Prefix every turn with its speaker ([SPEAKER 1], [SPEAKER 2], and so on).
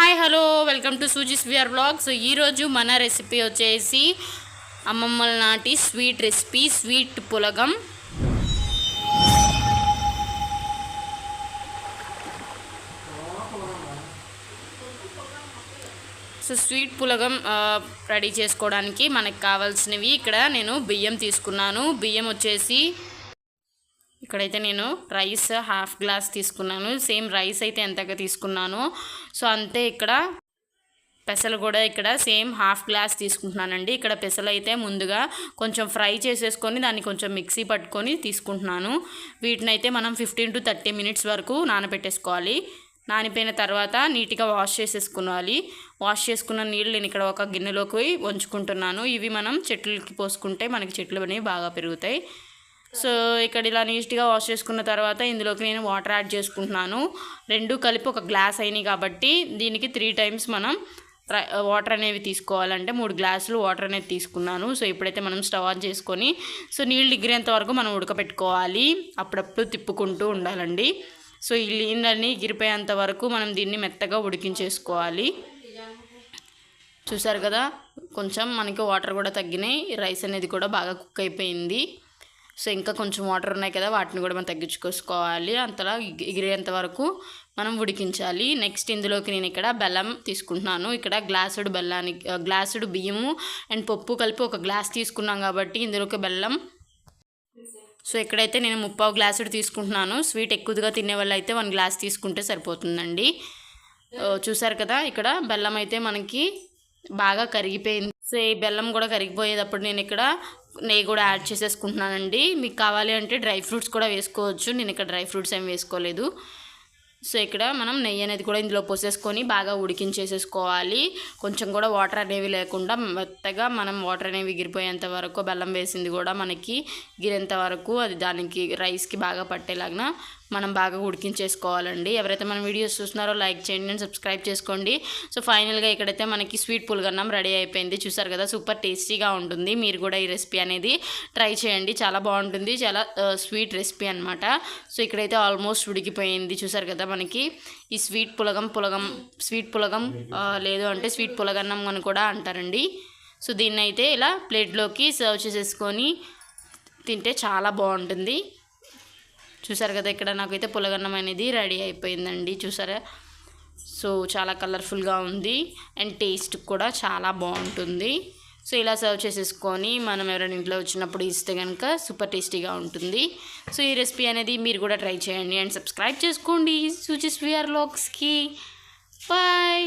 [SPEAKER 1] Hi hello welcome to Suji's VR blog so ఈరోజు మన recipe వచ్చేసి అమ్మమ్మల నాటి స్వీట్ రెసిపీ స్వీట్ పులగం. సో స్వీట్ పులగం రెడీ చేసుకోవడానికి మనకు కావాల్సినవి ఇక్కడ నేను బియ్యం తీసుకున్నాను. బియ్యం వచ్చేసి ఇక్కడైతే నేను రైస్ హాఫ్ గ్లాస్ తీసుకున్నాను. సేమ్ రైస్ అయితే ఎంతగా తీసుకున్నానో. సో అంతే ఇక్కడ పెసలు కూడా ఇక్కడ సేమ్ హాఫ్ గ్లాస్ తీసుకుంటున్నానండి. ఇక్కడ పెసలు అయితే ముందుగా కొంచెం ఫ్రై చేసేసుకొని దాన్ని కొంచెం మిక్సీ పట్టుకొని తీసుకుంటున్నాను. వీటిని అయితే మనం ఫిఫ్టీన్ టు థర్టీ మినిట్స్ వరకు నానబెట్టేసుకోవాలి. నానిపోయిన తర్వాత నీట్గా వాష్ చేసేసుకోవాలి వాష్ చేసుకున్న నీళ్ళు నేను ఇక్కడ ఒక గిన్నెలోకి వంచుకుంటున్నాను. ఇవి మనం చెట్లకి పోసుకుంటే మనకి చెట్లు అనేవి బాగా పెరుగుతాయి. సో ఇక్కడ ఇలా నీట్గా వాష్ చేసుకున్న తర్వాత ఇందులోకి నేను వాటర్ యాడ్ చేసుకుంటున్నాను. రెండు కలిపి ఒక గ్లాస్ అయినాయి కాబట్టి దీనికి త్రీ టైమ్స్ మనం వాటర్ అనేవి తీసుకోవాలంటే మూడు గ్లాసులు వాటర్ అనేది తీసుకున్నాను. సో ఇప్పుడైతే మనం స్టవ్ ఆన్ చేసుకొని సో నీళ్ళు ఎగిరేంత వరకు మనం ఉడకపెట్టుకోవాలి. అప్పుడప్పుడు తిప్పుకుంటూ ఉండాలండి. సో ఈ నీళ్ళని ఎగిరిపోయేంత వరకు మనం దీన్ని మెత్తగా ఉడికించేసుకోవాలి. చూసారు కదా? కొంచెం మనకి వాటర్ కూడా తగ్గినాయి. రైస్ అనేది కూడా బాగా కుక్ అయిపోయింది. సో ఇంకా కొంచెం వాటర్ ఉన్నాయి కదా వాటిని కూడా మనం తగ్గించుకోసుకోవాలి. అంతలా ఎగి- ఎగిరేంత వరకు మనం ఉడికించాలి. నెక్స్ట్ ఇందులోకి నేను ఇక్కడ బెల్లం తీసుకుంటున్నాను. ఇక్కడ గ్లాసుడు బెల్లానికి గ్లాసుడు బియ్యము అండ్ పప్పు కలిపి ఒక గ్లాస్ తీసుకున్నాం కాబట్టి ఇందులోకి బెల్లం. సో ఇక్కడైతే నేను ముప్పావు గ్లాసుడు తీసుకుంటున్నాను. స్వీట్ ఎక్కువగా తినే వాళ్ళు అయితే వన్ గ్లాస్ తీసుకుంటే సరిపోతుందండి. చూసారు కదా ఇక్కడ బెల్లం అయితే మనకి బాగా కరిగిపోయింది. సో ఈ బెల్లం కూడా కరిగిపోయేటప్పుడు నేను ఇక్కడ నెయ్యి కూడా యాడ్ చేసేసుకుంటున్నానండి. మీకు కావాలి అంటే డ్రై ఫ్రూట్స్ కూడా వేసుకోవచ్చు. నేను ఇక్కడ డ్రై ఫ్రూట్స్ ఏం వేసుకోలేదు. సో ఇక్కడ మనం నెయ్యి అనేది కూడా ఇందులో పోసేసుకొని బాగా ఉడికించేసేసుకోవాలి. కొంచెం కూడా వాటర్ అనేవి లేకుండా మెత్తగా మనం వాటర్ అనేవి గిరిపోయేంత వరకు బెల్లం వేసింది కూడా మనకి గిరేంత వరకు అది దానికి రైస్కి బాగా పట్టేలాగా మనం బాగా ఉడికించేసుకోవాలండి. ఎవరైతే మన వీడియోస్ చూస్తున్నారో లైక్ చేయండి అండ్ సబ్స్క్రైబ్ చేసుకోండి. సో ఫైనల్గా ఇక్కడైతే మనకి స్వీట్ పులగన్నం రెడీ అయిపోయింది. చూసారు కదా సూపర్ టేస్టీగా ఉంటుంది. మీరు కూడా ఈ రెసిపీ అనేది ట్రై చేయండి. చాలా బాగుంటుంది. చాలా స్వీట్ రెసిపీ అనమాట సో ఇక్కడైతే ఆల్మోస్ట్ ఉడికిపోయింది. చూసారు కదా మనకి ఈ స్వీట్ పులగం పులగం స్వీట్ పులగం లేదు అంటే స్వీట్ పులగన్నం అని కూడా అంటారండి. సో దీన్ని అయితే ఇలా ప్లేట్లోకి సర్వ్ చేసేసుకొని తింటే చాలా బాగుంటుంది. చూసారు కదా ఇక్కడ నాకైతే పులగన్నం అనేది రెడీ అయిపోయిందండి చూసారా? సో చాలా కలర్ఫుల్గా ఉంది అండ్ టేస్ట్ కూడా చాలా బాగుంటుంది. సో ఇలా సర్వ్ చేసేసుకొని మనం ఎవరైనా ఇంట్లో వచ్చినప్పుడు ఇస్తే కనుక సూపర్ టేస్టీగా ఉంటుంది. సో ఈ రెసిపీ అనేది మీరు కూడా ట్రై చేయండి అండ్ సబ్స్క్రైబ్ చేసుకోండి. సూచిస్ విఆర్ లాక్స్కి బాయ్.